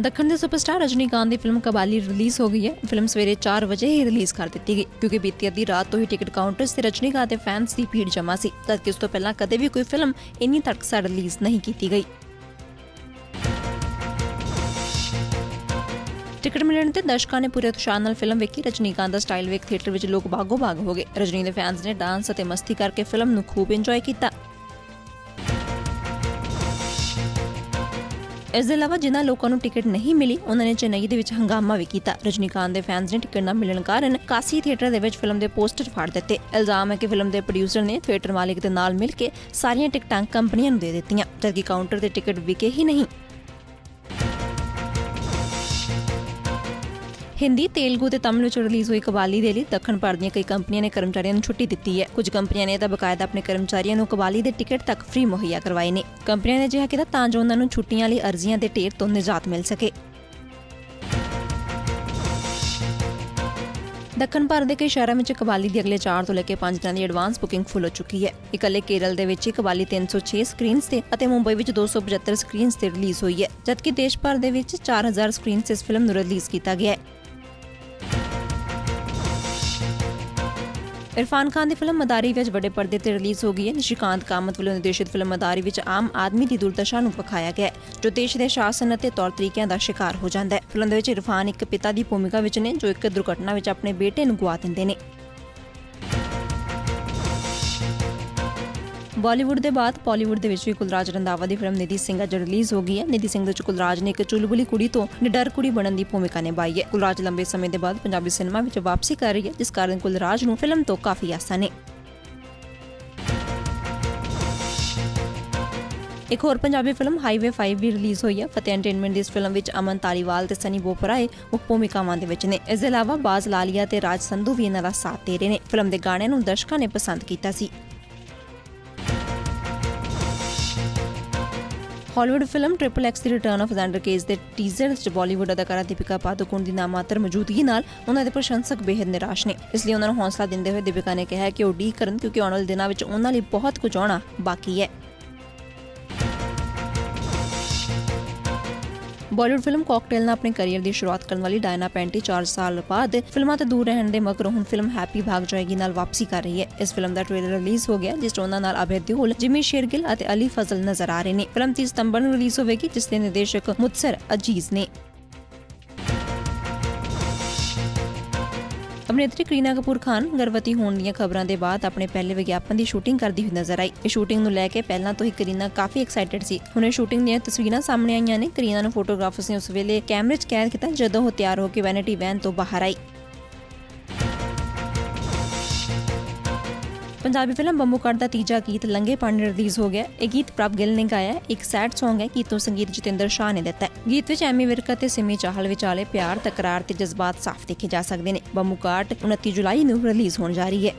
ਦੱਖਣ ਦੇ ਸੁਪਰਸਟਾਰ ਰਜਨੀਕਾਂਤ ਦੀ ਫਿਲਮ ਕਬਾਲੀ ਰਿਲੀਜ਼ ਹੋ ਗਈ ਹੈ। ਫਿਲਮ ਸਵੇਰੇ 4 ਵਜੇ ਹੀ ਰਿਲੀਜ਼ ਕਰ ਦਿੱਤੀ ਗਈ, ਕਿਉਂਕਿ ਬੀਤੀ ਅੱਧੀ ਰਾਤ ਤੋਂ ਹੀ ਟਿਕਟ ਕਾਊਂਟਰਸ ਤੇ ਰਜਨੀਕਾਂਤ ਦੇ ਫੈਨਸ ਦੀ ਭੀੜ ਜਮਾ ਸੀ। ਜਦਕਿ ਉਸ ਤੋਂ ਪਹਿਲਾਂ ਕਦੇ ਵੀ ਕੋਈ ਫਿਲਮ ਇੰਨੀ ਤੜਕਸਾਰ ਰਿਲੀਜ਼ ਨਹੀਂ ਕੀਤੀ ਗਈ। ਟਿਕਟ ਮਿਲਣ ਤੇ ਦਰਸ਼ਕਾਂ ਨੇ ਪੂਰੇ ਉਤਸ਼ਾਹ ਨਾਲ ਫਿਲਮ ਵੇਖੀ। ਰਜਨੀਕਾਂਤ ਦਾ ਸਟਾਈਲ ਵੇਖ ਥੀਏਟਰ ਵਿੱਚ ਲੋਕ ਬਾਗੋ ਬਾਗ ਹੋ ਗਏ। ਰਜਨੀ ਦੇ ਫੈਨਸ ਨੇ ਡਾਂਸ ਅਤੇ ਮਸਤੀ ਕਰਕੇ ਫਿਲਮ ਨੂੰ ਖੂਬ ਇੰਜੋਏ ਕੀਤਾ। ਇਸ ਦੇ ਇਲਾਵਾ ਜਿਨ੍ਹਾਂ ਲੋਕਾਂ ਨੂੰ ਟਿਕਟ ਨਹੀਂ ਮਿਲੀ, ਉਹਨਾਂ ਨੇ ਚੇਨਈ ਦੇ ਵਿੱਚ ਹੰਗਾਮਾ ਵੀ ਕੀਤਾ। ਰਜਨੀਕਾਂਤ ਦੇ ਫੈਨਸ ਨੇ ਟਿਕਟ ਨਾ ਮਿਲਣ ਕਾਰਨ ਕਾਸੀ ਥੀਏਟਰ ਦੇ ਵਿੱਚ ਫਿਲਮ ਦੇ ਪੋਸਟਰ ਫਾੜ ਦਿੱਤੇ। ਇਲਜ਼ਾਮ ਹੈ ਕਿ ਫਿਲਮ ਦੇ ਪ੍ਰੋਡਿਊਸਰ ਨੇ ਥੀਏਟਰ ਮਾਲਿਕ ਦੇ ਨਾਲ ਮਿਲ ਕੇ ਸਾਰੀਆਂ ਟਿਕਟਾਂ ਕੰਪਨੀਆਂ ਨੂੰ ਦੇ ਦਿੱਤੀਆਂ, ਜਦਕਿ ਕਾਊਂਟਰ ਤੇ ਟਿਕਟ ਵਿਕੇ ਹੀ ਨਹੀਂ। ਹਿੰਦੀ, ਤੇਲਗੂ ਤੇ ਤਮਿਲ ਵਿੱਚ ਰਿਲੀਜ਼ ਹੋਈ ਕਵਾਲੀ ਦੇ ਲਈ ਦੱਖਣ ਭਾਰਤ ਦੀਆਂ ਕਈ ਕੰਪਨੀਆਂ ਨੇ ਕਰਮਚਾਰੀਆਂ ਨੂੰ ਛੁੱਟੀ ਦਿੱਤੀ ਹੈ। ਕੁਝ ਕੰਪਨੀਆਂ ਨੇ ਤਾਂ ਬਕਾਇਦਾ ਆਪਣੇ ਕਰਮਚਾਰੀਆਂ ਨੂੰ ਕਵਾਲੀ ਦੇ ਟਿਕਟ ਤੱਕ ਫ੍ਰੀ ਮੁਹੱਈਆ ਕਰਵਾਏ ਨੇ। ਕੰਪਨੀਆਂ ਨੇ ਅਜਿਹਾ ਕੀਤਾ ਤਾਂ ਜੋ ਉਹਨਾਂ ਨੂੰ ਛੁੱਟੀਆਂ ਲਈ ਅਰਜ਼ੀਆਂ ਦੇ ਢੇਰ ਤੋਂ ਨਿਜਾਤ ਮਿਲ ਸਕੇ। ਦੱਖਣ ਭਾਰਤ ਦੇ ਕਈ ਸ਼ਹਿਰਾਂ ਵਿੱਚ ਕਬਾਲੀ ਦੀ ਅਗਲੇ 4 ਤੋਂ ਲੈ ਕੇ 5 ਦਿਨਾਂ ਦੀ ਐਡਵਾਂਸ ਬੁਕਿੰਗ ਫੁੱਲ ਹੋ ਚੁੱਕੀ ਹੈ। ਇਕੱਲੇ ਕੇਰਲ ਦੇ ਵਿੱਚ ਹੀ ਕਵਾਲੀ 306 ਸਕਰੀਨਸ ਤੇ ਅਤੇ ਮੁੰਬਈ ਵਿੱਚ 275 ਸਕਰੀਨਸ ਤੇ ਰਿਲੀਜ਼ ਹੋਈ ਹੈ, ਜਦਕਿ ਦੇਸ਼ ਭਰ ਦੇ ਵਿੱਚ 4000 ਸਕਰੀਨਸ ਇਸ ਫਿਲਮ ਨੂੰ ਰਿਲੀਜ਼ ਕੀਤਾ ਗਿਆ ਹੈ। ਇਰਫਾਨ ਖਾਨ ਦੀ ਫਿਲਮ ਮਦਾਰੀ ਵਿੱਚ ਵੱਡੇ ਪਰਦੇ ਤੇ ਰਿਲੀਜ਼ ਹੋ ਗਈ ਹੈ। ਨਿਸ਼ਿਕਾਂਤ ਕਾਮਤ ਵੱਲੋਂ ਨਿਰਦੇਸ਼ਿਤ ਫਿਲਮ ਮਦਾਰੀ ਵਿੱਚ ਆਮ ਆਦਮੀ ਦੀ ਦੁਰਦਸ਼ਾ ਨੂੰ ਵਿਖਾਇਆ ਗਿਆ ਜੋ ਦੇਸ਼ ਦੇ ਸ਼ਾਸਨ ਅਤੇ ਤੌਰ ਤਰੀਕਿਆਂ ਦਾ ਸ਼ਿਕਾਰ ਹੋ ਜਾਂਦਾ ਹੈ। ਫਿਲਮ ਦੇ ਵਿੱਚ ਇਰਫਾਨ ਇੱਕ ਪਿਤਾ ਦੀ ਭੂਮਿਕਾ ਵਿੱਚ ਨੇ, ਜੋ ਇੱਕ ਦੁਰਘਟਨਾ ਵਿੱਚ ਆਪਣੇ ਬੇਟੇ ਨੂੰ ਗਵਾ ਦਿੰਦੇ ਨੇ। ਬਾਲੀਵੁੱਡ ਦੇ ਬਾਅਦ ਪਾਲੀਵੁੱਡ ਦੇ ਵਿੱਚ ਵੀ ਕੁਲਰਾਜ ਰੰਧਾਵਾ ਦੀ ਫਿਲਮ ਨਿਧੀ ਸਿੰਘ ਅੱਜ ਰਿਲੀਜ਼ ਹੋ ਗਈ ਹੈ। ਨਿਧੀ ਸਿੰਘ ਦੇ ਵਿੱਚ ਕੁਲਰਾਜ ਨੇ ਇੱਕ ਚੁਲਬੁਲੀ ਕੁੜੀ ਤੋਂ ਨਿਡਰ ਕੁੜੀ ਬਣਨ ਦੀ ਭੂਮਿਕਾ ਨਿਭਾਈ ਹੈ। ਕੁਲਰਾਜ ਲੰਬੇ ਸਮੇਂ ਦੇ ਬਾਅਦ ਪੰਜਾਬੀ ਸਿਨੇਮਾ ਵਿੱਚ ਵਾਪਸੀ ਕਰ ਰਹੀ ਹੈ, ਜਿਸ ਕਾਰਨ ਕੁਲਰਾਜ ਨੂੰ ਫਿਲਮ ਤੋਂ ਕਾਫੀ ਆਸਾਂ ਨੇ। ਇੱਕ ਹੋਰ ਪੰਜਾਬੀ ਫਿਲਮ ਹਾਈਵੇ 5 ਵੀ ਰਿਲੀਜ਼ ਹੋਈ ਹੈ। ਫਤਿਹ ਐਂਟਰਟੇਨਮੈਂਟ ਦੀ ਇਸ ਫਿਲਮ ਵਿੱਚ ਅਮਨ ਤਾਲੀਵਾਲ ਤੇ ਸਨੀ ਬੋਪਰਾਏ ਮੁੱਖ ਭੂਮਿਕਾਵਾਂ ਦੇ ਵਿੱਚ ਨੇ। ਇਸ ਦੇ ਇਲਾਵਾ ਬਾਜ਼ ਲਾਲੀਆ ਤੇ ਰਾਜ ਸੰਧੂ ਵੀ ਇਹਨਾਂ ਦਾ ਸਾਥ ਦੇ ਰਹੇ ਨੇ। ਫਿਲਮ ਦੇ ਗਾਣਿਆਂ ਨੂੰ ਦਰਸ਼ਕਾਂ ਨੇ ਪਸੰਦ ਕੀਤਾ ਸੀ। Hollywood film triple X the return of Xander case ਦੇ ਟੀਜ਼ਰ ਵਿੱਚ ਬਾਲੀਵੁੱਡ ਅਦਾਕਾਰਾ ਦੀਪਿਕਾ ਪਾਦੂਕੋਣ ਦੀ ਨਾਮਾਤਰ ਮੌਜੂਦਗੀ ਨਾਲ ਉਹਨਾਂ ਦੇ ਪ੍ਰਸ਼ੰਸਕ ਬੇहद ਨਿਰਾਸ਼ ਨੇ। ਇਸ ਲਈ ਉਹਨਾਂ ਨੂੰ ਹੌਸਲਾ ਦਿੰਦੇ ਹੋਏ ਦੀਪਿਕਾ ਨੇ ਕਿਹਾ ਕਿ ਉਹ ਡੀ ਕਰਨ ਕਿਉਂਕਿ ਆਉਣ ਵਾਲੇ ਦਿਨਾਂ ਵਿੱਚ ਉਹਨਾਂ ਲਈ ਬਹੁਤ ਕੁਝ ਆਉਣਾ ਬਾਕੀ ਹੈ। ਬਾਲੀਵੁੱਡ ਫਿਲਮ ਕਾਕਟੇਲ ਨਾਲ ਆਪਣੇ ਕੈਰੀਅਰ ਦੀ ਸ਼ੁਰੂਆਤ ਕਰਨ ਵਾਲੀ ਡਾਇਨਾ ਪੈਂਟੀ 4 ਸਾਲ ਬਾਅਦ ਫਿਲਮਾਂ ਤੋਂ ਦੂਰ ਰਹਿਣ ਦੇ ਮਗਰੋਂ ਹੁਣ ਫਿਲਮ ਹੈਪੀ ਭਾਗ ਜਾਏਗੀ ਨਾਲ ਵਾਪਸੀ ਕਰ ਰਹੀ ਹੈ। ਇਸ ਫਿਲਮ ਦਾ ਟ੍ਰੇਲਰ ਰਿਲੀਜ਼ ਹੋ ਗਿਆ, ਜਿਸ 'ਚ ਉਹਨਾਂ ਨਾਲ ਅਭੈ ਦਿਓਲ ਜਿਮੀ ਸ਼ੇਰਗਿਲ ਅਤੇ ਅਲੀ ਫਜ਼ਲ ਨਜ਼ਰ ਆ ਰਹੇ ਨੇ। ਫਿਲਮ 30 ਸਤੰਬਰ ਨੂੰ ਰਿਲੀਜ਼ ਹੋਵੇਗੀ, ਜਿਸ ਦੇ ਨਿਰਦੇਸ਼ਕ ਮੁਤਸਰ ਅਜੀਜ਼ ਨੇ। ਅਭਿਨੇਤਰੀ ਕਰੀਨਾ ਕਪੂਰ ਖਾਨ ਗਰਭਵਤੀ ਹੋਣ ਦੀਆਂ ਖਬਰਾਂ ਦੇ ਬਾਅਦ ਆਪਣੇ ਪਹਿਲੇ ਵਿਗਿਆਪਨ ਦੀ ਸ਼ੂਟਿੰਗ ਕਰਦੀ ਹੋਈ ਨਜ਼ਰ ਆਈ। ਇਹ ਸ਼ੂਟਿੰਗ ਨੂੰ ਲੈ ਕੇ ਪਹਿਲਾਂ ਤੋਂ ਹੀ ਕਰੀਨਾ ਕਾਫੀ ਐਕਸਾਈਟਿਡ ਸੀ। ਹੁਣੇ ਸ਼ੂਟਿੰਗ ਦੀਆਂ ਤਸਵੀਰਾਂ ਸਾਹਮਣੇ ਆਈਆਂ ਨੇ। ਕਰੀਨਾ ਨੂੰ ਫੋਟੋਗ੍ਰਾਫਰਸ ਨੇ ਉਸ ਵੇਲੇ ਕੈਮਰੇ 'ਚ ਕੈਦ ਕੀਤਾ ਜਦੋਂ ਉਹ ਤਿਆਰ ਹੋ ਕੇ ਵੈਨਿਟੀ ਵੈਨ ਤੋਂ ਬਾਹਰ ਆਈ। ਪੰਜਾਬੀ ਫਿਲਮ ਬੰਬੂ ਕੱਟ ਦਾ ਤੀਜਾ ਗੀਤ ਲੰਗੇ ਪਾਣੀ ਰਿਲੀਜ਼ ਹੋ ਗਿਆ। ਇਹ ਗੀਤ ਪ੍ਰਭ ਗਿੱਲ ਨੇ ਗਾਇਆ। ਇੱਕ ਸੈਡ Song ਹੈ, ਗੀਤ ਨੂੰ ਸੰਗੀਤ ਜਤਿੰਦਰ ਸ਼ਾਹ ਨੇ ਦਿੱਤਾ ਗੀਤ ਵਿੱਚ ਐਮੀ ਵਿਰਕ ਅਤੇ ਸਿਮੀ ਚਾਹਲ ਵਿਚਾਲੇ ਪਿਆਰ, ਤਕਰਾਰ ਤੇ ਜਜ਼ਬਾਤ ਸਾਫ਼ ਦੇਖੇ ਜਾ ਸਕਦੇ ਨੇ। ਬੰਬੂ ਕੱਟ 29 ਜੁਲਾਈ ਨੂੰ ਰਿਲੀਜ਼ ਹੋਣ ਜਾ ਰਹੀ ਹੈ।